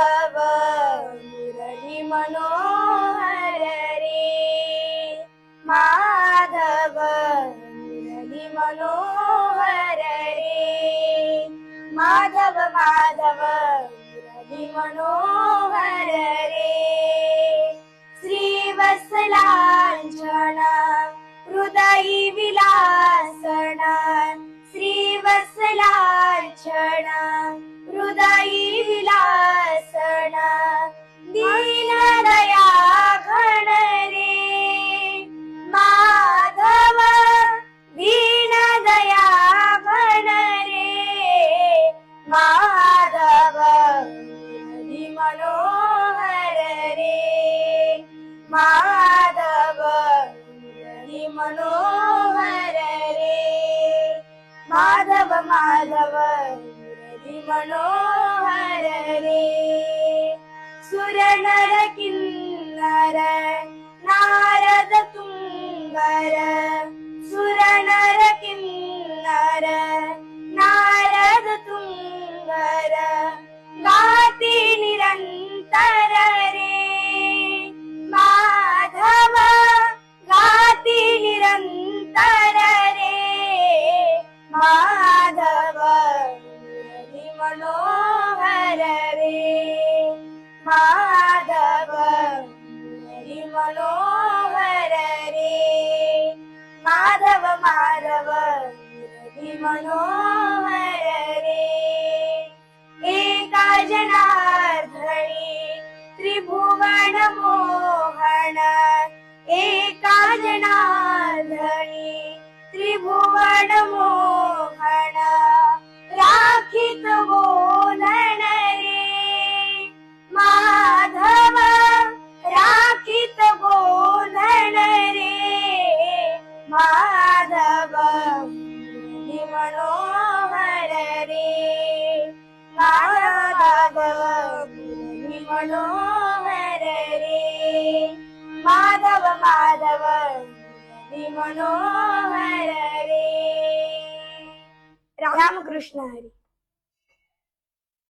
माधव मुरली मनोहर रे माधव मुरली मनोहर रे माधव माधव मुरली मनोहर रे श्रीवत्सलाञ्छना हृदयी विलासना. श्रीवत्सलाञ्छना हृदयी विलासना मनोहर रे माधव माधवी मनोहर रे सुर नर किन्नर नारद तुङ्गर सुर नर किन्नर मनोहर रे एका जनार्दनी त्रिभुवन मोहन एका जनार्दनी। मनोहर माधव माधव मुरली मनोहर रे। रामकृष्ण हरी।